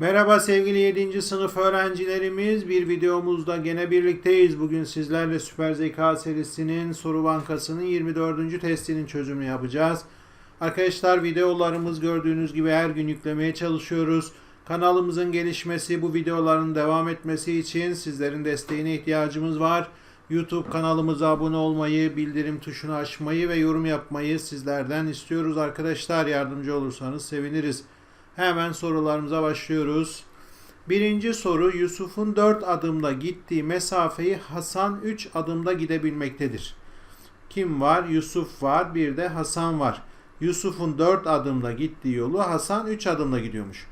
Merhaba sevgili 7. sınıf öğrencilerimiz. Bir videomuzda gene birlikteyiz. Bugün sizlerle Süper Zeka serisinin soru bankasının 24. testinin çözümünü yapacağız. Arkadaşlar videolarımız gördüğünüz gibi her gün yüklemeye çalışıyoruz. Kanalımızın gelişmesi, bu videoların devam etmesi için sizlerin desteğine ihtiyacımız var. YouTube kanalımıza abone olmayı, bildirim tuşunu açmayı ve yorum yapmayı sizlerden istiyoruz arkadaşlar. Yardımcı olursanız seviniriz. Hemen sorularımıza başlıyoruz. Birinci soru Yusuf'un 4 adımda gittiği mesafeyi Hasan 3 adımda gidebilmektedir. Kim var? Yusuf var. Bir de Hasan var. Yusuf'un 4 adımda gittiği yolu Hasan 3 adımda gidiyormuş.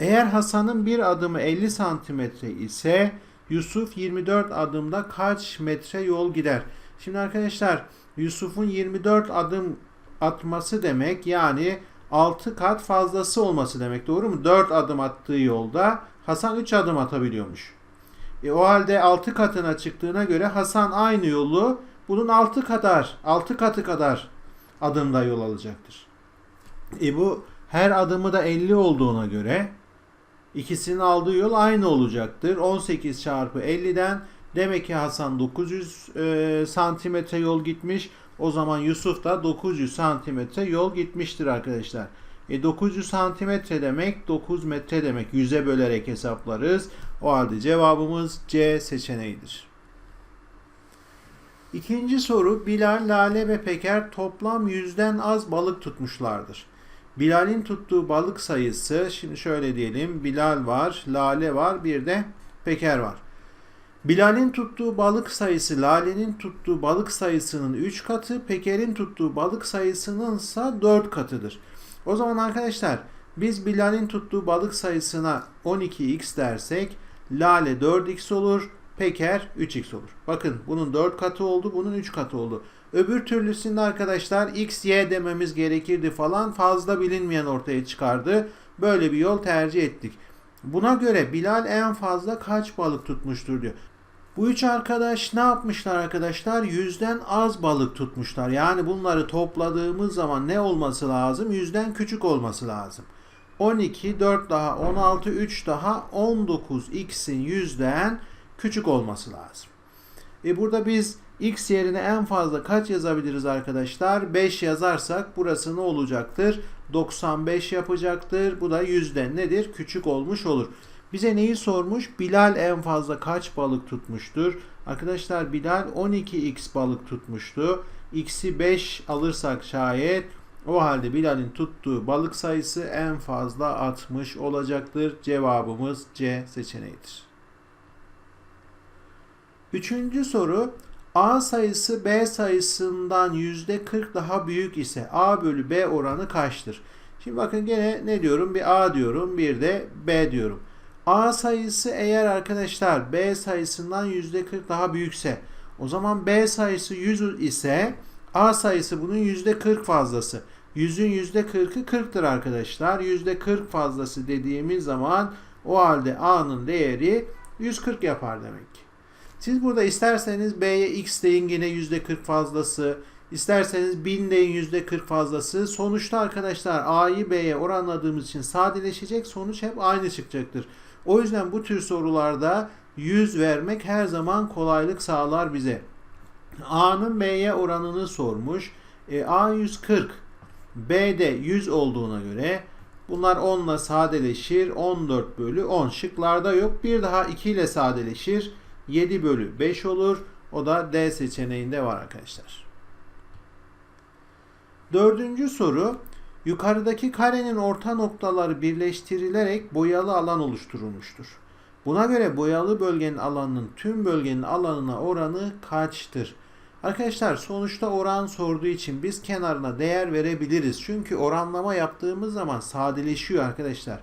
Eğer Hasan'ın bir adımı 50 santimetre ise Yusuf 24 adımda kaç metre yol gider? Şimdi arkadaşlar Yusuf'un 24 adım atması demek yani 6 kat fazlası olması demek. Doğru mu? 4 adım attığı yolda Hasan 3 adım atabiliyormuş. E, o halde 6 katına çıktığına göre Hasan aynı yolu bunun 6 kadar, 6 katı kadar adımda yol alacaktır. E bu her adımı da 50 olduğuna göre ikisinin aldığı yol aynı olacaktır. 18 çarpı 50'den demek ki Hasan 900 e, santimetre yol gitmiş. O zaman Yusuf da 900 santimetre yol gitmiştir arkadaşlar. E 900 santimetre demek 9 metre demek. 100'e bölerek hesaplarız. O halde cevabımız C seçeneğidir. İkinci soru Bilal, Lale ve Peker toplam yüzden az balık tutmuşlardır. Bilal'in tuttuğu balık sayısı şimdi şöyle diyelim Bilal var, Lale var, bir de Peker var. Bilal'in tuttuğu balık sayısı Lale'nin tuttuğu balık sayısının 3 katı, Peker'in tuttuğu balık sayısının ise 4 katıdır. O zaman arkadaşlar biz Bilal'in tuttuğu balık sayısına 12x dersek Lale 4x olur, Peker 3x olur. Bakın bunun 4 katı oldu, bunun 3 katı oldu. Öbür türlüsünde arkadaşlar x, y dememiz gerekirdi falan fazla bilinmeyen ortaya çıkardı. Böyle bir yol tercih ettik. Buna göre Bilal en fazla kaç balık tutmuştur diyor. Bu üç arkadaş ne yapmışlar arkadaşlar? Yüzden az balık tutmuşlar. Yani bunları topladığımız zaman ne olması lazım? Yüzden küçük olması lazım. 12, 4 daha 16, 3 daha 19 x'in yüzden küçük olması lazım. E burada biz x yerine en fazla kaç yazabiliriz arkadaşlar? 5 yazarsak burası ne olacaktır? 95 yapacaktır. Bu da yüzden nedir? Küçük olmuş olur. Bize neyi sormuş? Bilal en fazla kaç balık tutmuştur? Arkadaşlar Bilal 12x balık tutmuştu. X'i 5 alırsak şayet o halde Bilal'in tuttuğu balık sayısı en fazla 60 olacaktır. Cevabımız C seçeneğidir. Üçüncü soru A sayısı B sayısından %40 daha büyük ise A bölü B oranı kaçtır? Şimdi bakın gene ne diyorum? Bir A diyorum bir de B diyorum. A sayısı eğer arkadaşlar B sayısından %40 daha büyükse o zaman B sayısı 100 ise A sayısı bunun %40 fazlası. 100'ün %40'ı 40'tır arkadaşlar. %40 fazlası dediğimiz zaman o halde A'nın değeri 140 yapar demek. Siz burada isterseniz B'ye X deyin yine %40 fazlası. İsterseniz 1000 deyin %40 fazlası. Sonuçta arkadaşlar A'yı B'ye oranladığımız için sadeleşecek. Sonuç hep aynı çıkacaktır. O yüzden bu tür sorularda 100 vermek her zaman kolaylık sağlar bize. A'nın B'ye oranını sormuş. E, A 140. B'de 100 olduğuna göre bunlar 10 ile sadeleşir. 14 bölü 10. Şıklarda yok. Bir daha 2 ile sadeleşir. 7 bölü 5 olur. O da D seçeneğinde var arkadaşlar. Dördüncü soru. Yukarıdaki karenin orta noktaları birleştirilerek boyalı alan oluşturulmuştur. Buna göre boyalı bölgenin alanının tüm bölgenin alanına oranı kaçtır? Arkadaşlar sonuçta oran sorduğu için biz kenarına değer verebiliriz. Çünkü oranlama yaptığımız zaman sadeleşiyor arkadaşlar.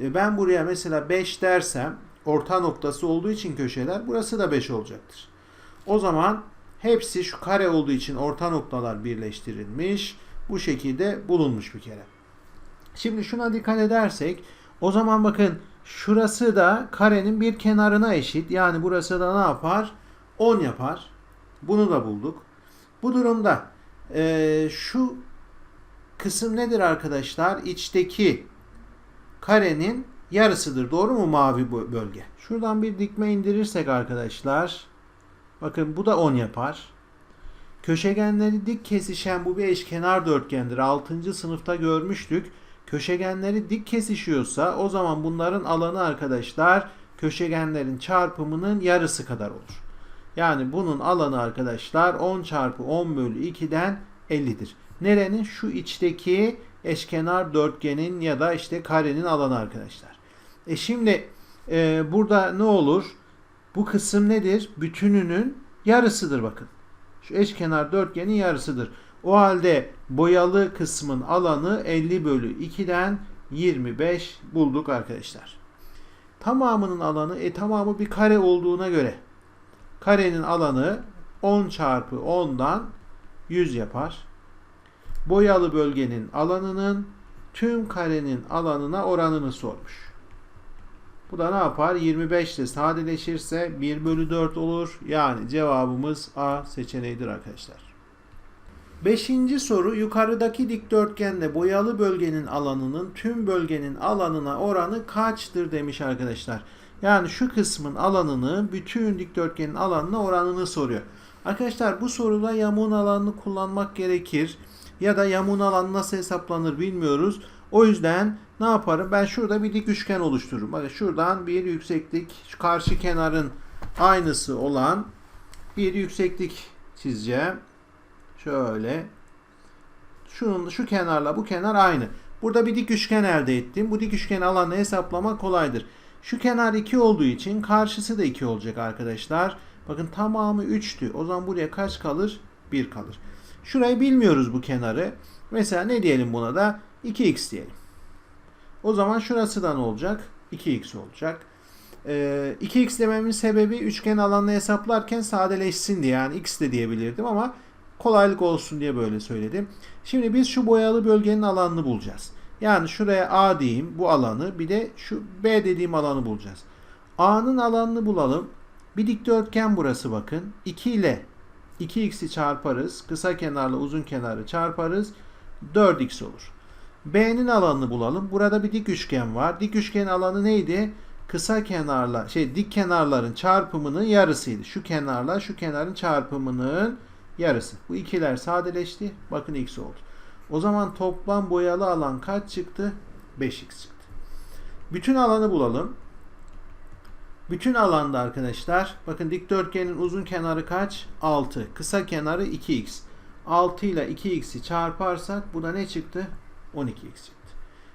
E, Ben buraya mesela 5 dersem orta noktası olduğu için köşeler burası da 5 olacaktır. O zaman hepsi şu kare olduğu için orta noktalar birleştirilmiş. Bu şekilde bulunmuş bir kere. Şimdi şuna dikkat edersek o zaman bakın şurası da karenin bir kenarına eşit. Yani burası da ne yapar? 10 yapar. Bunu da bulduk. Bu durumda eee, şu kısım nedir arkadaşlar? İçteki karenin yarısıdır. Doğru mu mavi bölge? Şuradan bir dikme indirirsek arkadaşlar. Bakın bu da 10 yapar. Köşegenleri dik kesişen bu bir eşkenar dörtgendir. 6. sınıfta görmüştük. Köşegenleri dik kesişiyorsa o zaman bunların alanı arkadaşlar köşegenlerin çarpımının yarısı kadar olur. Yani bunun alanı arkadaşlar 10 çarpı 10 bölü 2'den 50'dir. Nerenin? Şu içteki eşkenar dörtgenin ya da işte karenin alanı arkadaşlar. E şimdi e, burada ne olur? Bu kısım nedir? Bütününün yarısıdır bakın. Şu eşkenar dörtgenin yarısıdır. O halde boyalı kısmın alanı 50 bölü 2'den 25 bulduk arkadaşlar. Tamamının alanı e tamamı bir kare olduğuna göre karenin alanı 10 çarpı 10'dan 100 yapar. Boyalı bölgenin alanının tüm karenin alanına oranını sormuş. Bu da ne yapar? 25 ile sadeleşirse 1 bölü 4 olur. Yani cevabımız A seçeneğidir arkadaşlar. Beşinci soru yukarıdaki dikdörtgende boyalı bölgenin alanının tüm bölgenin alanına oranı kaçtır demiş arkadaşlar. Yani şu kısmın alanını bütün dikdörtgenin alanına oranını soruyor. Arkadaşlar bu soruda yamuğun alanını kullanmak gerekir. Ya da yamuğun alanı nasıl hesaplanır bilmiyoruz. O yüzden ne yaparım? Ben şurada bir dik üçgen oluştururum. Bakın şuradan bir yükseklik, şu karşı kenarın aynısı olan bir yükseklik çizeceğim. Şöyle. Şunun şu kenarla bu kenar aynı. Burada bir dik üçgen elde ettim. Bu dik üçgen alanını hesaplamak kolaydır. Şu kenar 2 olduğu için karşısı da 2 olacak arkadaşlar. Bakın tamamı 3'tü. O zaman buraya kaç kalır? 1 kalır. Şurayı bilmiyoruz bu kenarı. Mesela ne diyelim buna da? 2x diyelim. O zaman şurası da ne olacak? 2x olacak. Ee, 2x dememin sebebi üçgen alanını hesaplarken sadeleşsin diye. Yani x de diyebilirdim ama kolaylık olsun diye böyle söyledim. Şimdi biz şu boyalı bölgenin alanını bulacağız. Yani şuraya A diyeyim bu alanı bir de şu B dediğim alanı bulacağız. A'nın alanını bulalım. Bir dikdörtgen burası bakın. 2 ile 2x'i çarparız. Kısa kenarla uzun kenarı çarparız. 4x olur. B'nin alanını bulalım. Burada bir dik üçgen var. Dik üçgenin alanı neydi? Kısa kenarla şey dik kenarların çarpımının yarısıydı. Şu kenarla şu kenarın çarpımının yarısı. Bu ikiler sadeleşti. Bakın x oldu. O zaman toplam boyalı alan kaç çıktı? 5x çıktı. Bütün alanı bulalım. Bütün alanda arkadaşlar bakın dikdörtgenin uzun kenarı kaç? 6. Kısa kenarı 2x. 6 ile 2x'i çarparsak bu da ne çıktı? 12x çıktı.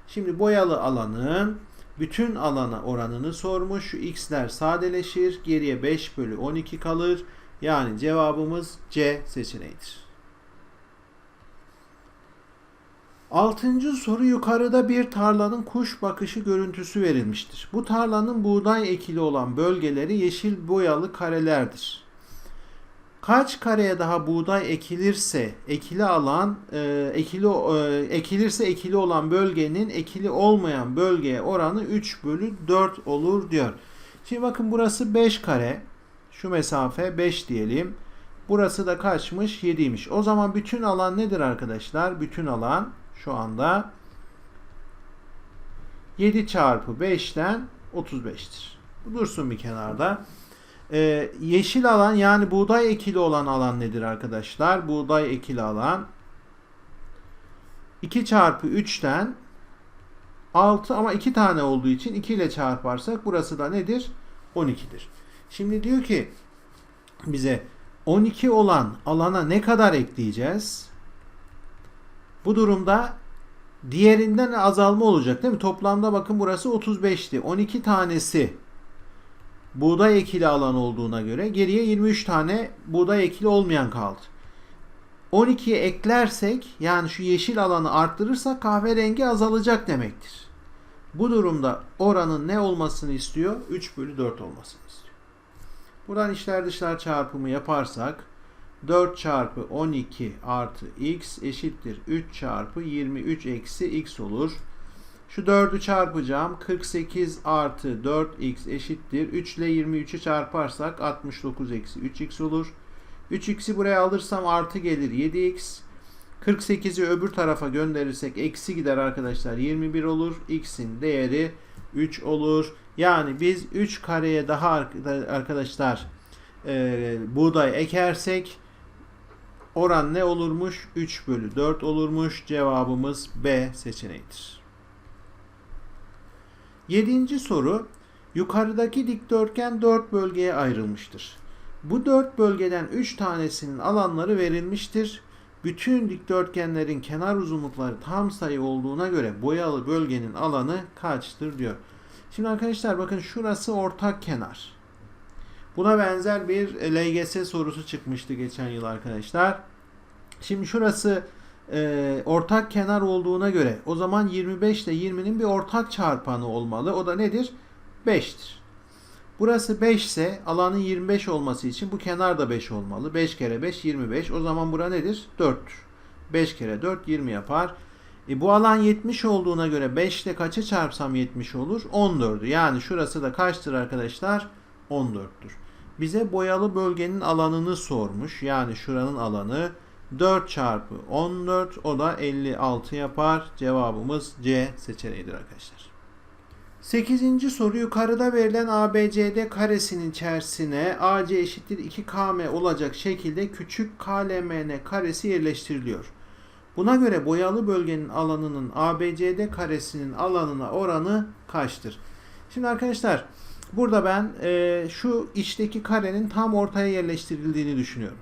Şimdi boyalı alanın bütün alana oranını sormuş. Şu x'ler sadeleşir. Geriye 5 bölü 12 kalır. Yani cevabımız C seçeneğidir. Altıncı soru yukarıda bir tarlanın kuş bakışı görüntüsü verilmiştir. Bu tarlanın buğday ekili olan bölgeleri yeşil boyalı karelerdir. Kaç kareye daha buğday ekilirse ekili alan e, ekili e, ekilirse ekili olan bölgenin ekili olmayan bölgeye oranı 3 bölü 4 olur diyor. Şimdi bakın burası 5 kare. Şu mesafe 5 diyelim. Burası da kaçmış? 7'ymiş. O zaman bütün alan nedir arkadaşlar? Bütün alan şu anda 7 çarpı 5'ten 35'tir. Bu dursun bir kenarda. Ee, yeşil alan yani buğday ekili olan alan nedir arkadaşlar? Buğday ekili alan 2 çarpı 3'ten 6 ama 2 tane olduğu için 2 ile çarparsak burası da nedir? 12'dir. Şimdi diyor ki bize 12 olan alana ne kadar ekleyeceğiz? Bu durumda diğerinden azalma olacak değil mi? Toplamda bakın burası 35'ti. 12 tanesi buğday ekili alan olduğuna göre geriye 23 tane buğday ekili olmayan kaldı. 12'ye eklersek yani şu yeşil alanı arttırırsak kahverengi azalacak demektir. Bu durumda oranın ne olmasını istiyor? 3 bölü 4 olmasını istiyor. Buradan içler dışlar çarpımı yaparsak 4 çarpı 12 artı x eşittir 3 çarpı 23 eksi x olur. Şu 4'ü çarpacağım. 48 artı 4x eşittir. 3 ile 23'ü çarparsak 69 eksi 3x olur. 3x'i buraya alırsam artı gelir 7x. 48'i öbür tarafa gönderirsek eksi gider arkadaşlar 21 olur. x'in değeri 3 olur. Yani biz 3 kareye daha arka- arkadaşlar e, buğday ekersek oran ne olurmuş? 3 bölü 4 olurmuş. Cevabımız B seçeneğidir. Yedinci soru. Yukarıdaki dikdörtgen 4 bölgeye ayrılmıştır. Bu 4 bölgeden 3 tanesinin alanları verilmiştir. Bütün dikdörtgenlerin kenar uzunlukları tam sayı olduğuna göre boyalı bölgenin alanı kaçtır diyor. Şimdi arkadaşlar bakın şurası ortak kenar. Buna benzer bir LGS sorusu çıkmıştı geçen yıl arkadaşlar. Şimdi şurası e, ortak kenar olduğuna göre o zaman 25 ile 20'nin bir ortak çarpanı olmalı. O da nedir? 5'tir. Burası 5 ise alanın 25 olması için bu kenar da 5 olmalı. 5 kere 5 25. O zaman bura nedir? 4'tür. 5 kere 4 20 yapar. E bu alan 70 olduğuna göre 5 ile kaçı çarpsam 70 olur? 14'ü. Yani şurası da kaçtır arkadaşlar? 14'tür. Bize boyalı bölgenin alanını sormuş. Yani şuranın alanı 4 çarpı 14 o da 56 yapar. Cevabımız C seçeneğidir arkadaşlar. 8. soru yukarıda verilen ABCD karesinin içerisine AC eşittir 2KM olacak şekilde küçük KLMN karesi yerleştiriliyor. Buna göre boyalı bölgenin alanının ABCD karesinin alanına oranı kaçtır? Şimdi arkadaşlar burada ben e, şu içteki karenin tam ortaya yerleştirildiğini düşünüyorum.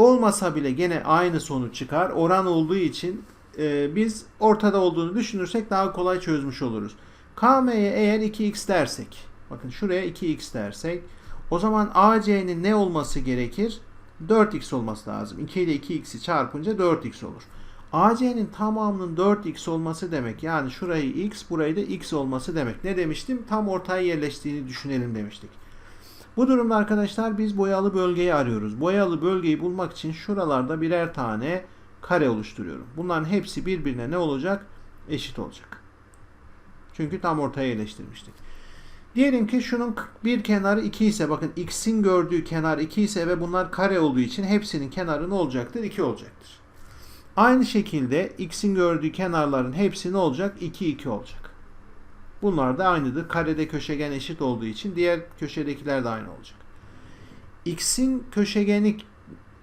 Olmasa bile gene aynı sonuç çıkar. Oran olduğu için e, biz ortada olduğunu düşünürsek daha kolay çözmüş oluruz. KM'ye eğer 2x dersek, bakın şuraya 2x dersek, o zaman AC'nin ne olması gerekir? 4x olması lazım. 2 ile 2x'i çarpınca 4x olur. AC'nin tamamının 4x olması demek. Yani şurayı x, burayı da x olması demek. Ne demiştim? Tam ortaya yerleştiğini düşünelim demiştik. Bu durumda arkadaşlar biz boyalı bölgeyi arıyoruz. Boyalı bölgeyi bulmak için şuralarda birer tane kare oluşturuyorum. Bunların hepsi birbirine ne olacak? Eşit olacak. Çünkü tam ortaya yerleştirmiştik. Diyelim ki şunun bir kenarı 2 ise bakın x'in gördüğü kenar 2 ise ve bunlar kare olduğu için hepsinin kenarı ne olacaktır? 2 olacaktır. Aynı şekilde x'in gördüğü kenarların hepsi ne olacak? 2 2 olacak. Bunlar da aynıdır. Karede köşegen eşit olduğu için diğer köşedekiler de aynı olacak. x'in köşegeni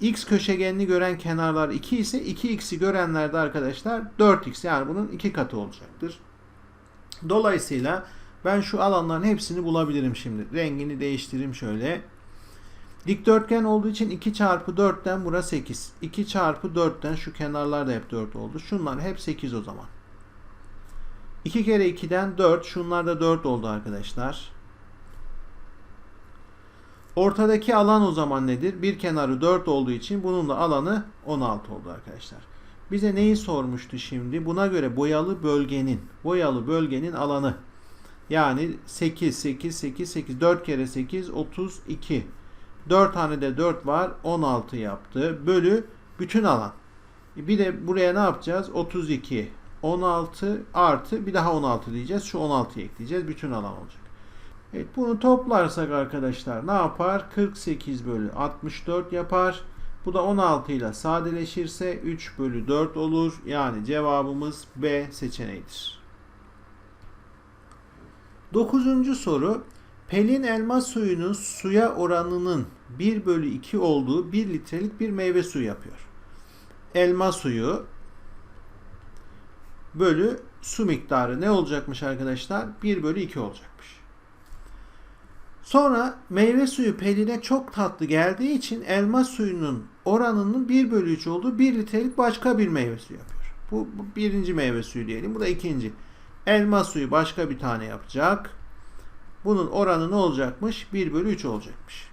x köşegenini gören kenarlar 2 ise 2x'i görenler de arkadaşlar 4x yani bunun 2 katı olacaktır. Dolayısıyla ben şu alanların hepsini bulabilirim şimdi. Rengini değiştireyim şöyle. Dikdörtgen olduğu için 2 çarpı 4'ten bura 8. 2 çarpı 4'ten şu kenarlar da hep 4 oldu. Şunlar hep 8 o zaman. 2 kere 2'den 4. Şunlar da 4 oldu arkadaşlar. Ortadaki alan o zaman nedir? Bir kenarı 4 olduğu için bunun da alanı 16 oldu arkadaşlar. Bize neyi sormuştu şimdi? Buna göre boyalı bölgenin, boyalı bölgenin alanı. Yani 8, 8, 8, 8. 4 kere 8, 32. 4 tane de 4 var. 16 yaptı. Bölü bütün alan. Bir de buraya ne yapacağız? 32. 16 artı bir daha 16 diyeceğiz. Şu 16'yı ekleyeceğiz. Bütün alan olacak. Evet bunu toplarsak arkadaşlar ne yapar? 48 bölü 64 yapar. Bu da 16 ile sadeleşirse 3 bölü 4 olur. Yani cevabımız B seçeneğidir. Dokuzuncu soru. Pelin elma suyunun suya oranının 1 bölü 2 olduğu 1 litrelik bir meyve suyu yapıyor. Elma suyu bölü su miktarı ne olacakmış arkadaşlar? 1 bölü 2 olacakmış. Sonra meyve suyu Pelin'e çok tatlı geldiği için elma suyunun oranının 1 bölü 3 olduğu 1 litrelik başka bir meyve suyu yapıyor. Bu, bu birinci meyve suyu diyelim. Bu da ikinci. Elma suyu başka bir tane yapacak. Bunun oranı ne olacakmış? 1 bölü 3 olacakmış.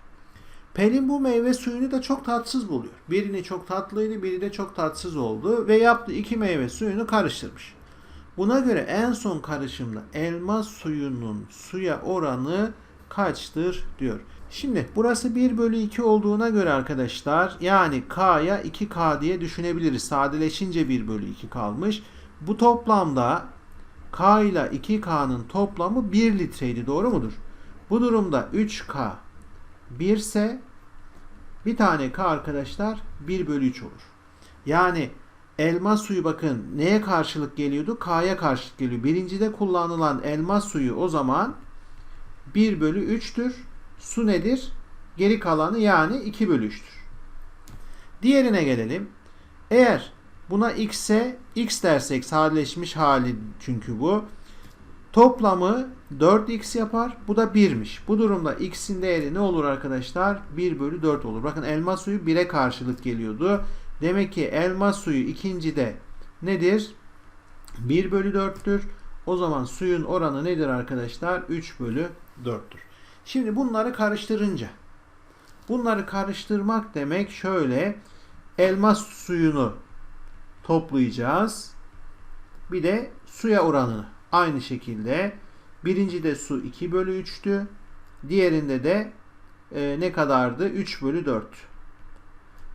Pelin bu meyve suyunu da çok tatsız buluyor. Birini çok tatlıydı, biri de çok tatsız oldu ve yaptığı iki meyve suyunu karıştırmış. Buna göre en son karışımda elma suyunun suya oranı kaçtır diyor. Şimdi burası 1 bölü 2 olduğuna göre arkadaşlar yani K'ya 2K diye düşünebiliriz. Sadeleşince 1 bölü 2 kalmış. Bu toplamda K ile 2K'nın toplamı 1 litreydi doğru mudur? Bu durumda 3K 1 ise bir tane K arkadaşlar 1 bölü 3 olur. Yani elma suyu bakın neye karşılık geliyordu? K'ya karşılık geliyor. Birincide kullanılan elma suyu o zaman 1 bölü 3'tür. Su nedir? Geri kalanı yani 2 bölü 3'tür. Diğerine gelelim. Eğer buna x'e x dersek sadeleşmiş hali çünkü bu. Toplamı 4x yapar. Bu da 1'miş. Bu durumda x'in değeri ne olur arkadaşlar? 1 bölü 4 olur. Bakın elma suyu 1'e karşılık geliyordu. Demek ki elma suyu ikincide nedir? 1 bölü 4'tür. O zaman suyun oranı nedir arkadaşlar? 3 bölü 4'tür. Şimdi bunları karıştırınca bunları karıştırmak demek şöyle elma suyunu toplayacağız. Bir de suya oranını aynı şekilde birinci de su 2 bölü 3'tü. Diğerinde de e, ne kadardı? 3 bölü 4.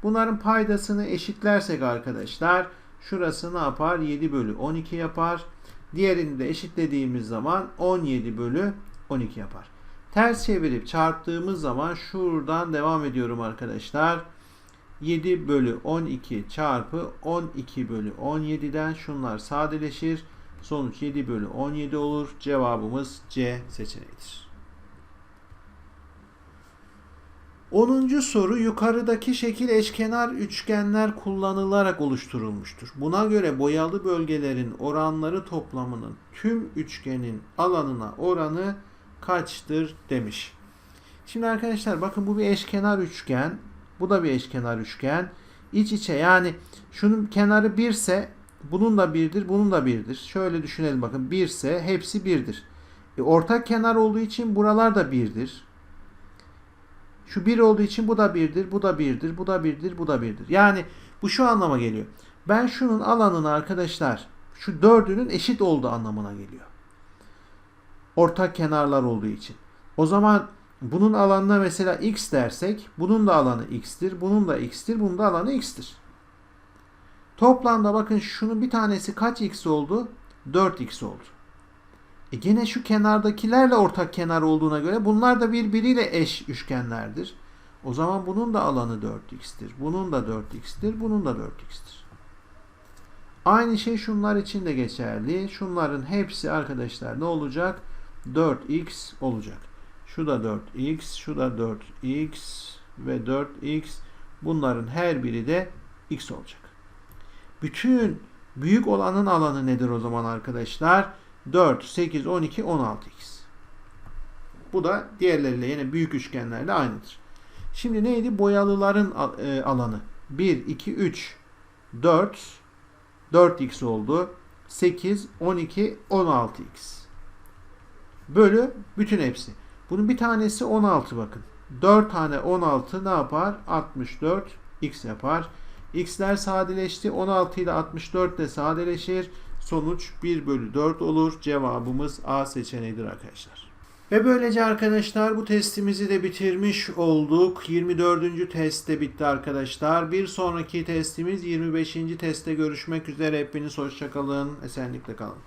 Bunların paydasını eşitlersek arkadaşlar şurası ne yapar? 7 bölü 12 yapar. Diğerini de eşitlediğimiz zaman 17 bölü 12 yapar. Ters çevirip çarptığımız zaman şuradan devam ediyorum arkadaşlar. 7 bölü 12 çarpı 12 bölü 17'den şunlar sadeleşir. Sonuç 7 bölü 17 olur. Cevabımız C seçeneğidir. 10. soru yukarıdaki şekil eşkenar üçgenler kullanılarak oluşturulmuştur. Buna göre boyalı bölgelerin oranları toplamının tüm üçgenin alanına oranı kaçtır demiş. Şimdi arkadaşlar bakın bu bir eşkenar üçgen. Bu da bir eşkenar üçgen. İç içe yani şunun kenarı 1 ise bunun da 1'dir, bunun da 1'dir. Şöyle düşünelim bakın 1 ise hepsi 1'dir. E, ortak kenar olduğu için buralar da 1'dir. Şu 1 olduğu için bu da 1'dir, bu da 1'dir, bu da 1'dir, bu da 1'dir. Yani bu şu anlama geliyor. Ben şunun alanını arkadaşlar şu dördünün eşit olduğu anlamına geliyor. Ortak kenarlar olduğu için. O zaman bunun alanına mesela x dersek bunun da alanı x'tir, bunun da x'tir, bunun da alanı x'tir. Toplamda bakın şunun bir tanesi kaç x oldu? 4x oldu. E gene şu kenardakilerle ortak kenar olduğuna göre bunlar da birbiriyle eş üçgenlerdir. O zaman bunun da alanı 4x'tir. Bunun da 4x'tir. Bunun da 4x'tir. Aynı şey şunlar için de geçerli. Şunların hepsi arkadaşlar ne olacak? 4x olacak. Şu da 4x, şu da 4x ve 4x. Bunların her biri de x olacak. Bütün büyük olanın alanı nedir o zaman arkadaşlar? 4, 8, 12, 16x. Bu da diğerleriyle yine büyük üçgenlerle aynıdır. Şimdi neydi? Boyalıların e, alanı. 1, 2, 3, 4, 4x oldu. 8, 12, 16x. Bölü bütün hepsi. Bunun bir tanesi 16 bakın. 4 tane 16 ne yapar? 64 x yapar. X'ler sadeleşti. 16 ile 64 de sadeleşir. Sonuç 1 bölü 4 olur. Cevabımız A seçeneğidir arkadaşlar. Ve böylece arkadaşlar bu testimizi de bitirmiş olduk. 24. test de bitti arkadaşlar. Bir sonraki testimiz 25. testte görüşmek üzere. Hepiniz hoşçakalın. Esenlikle kalın.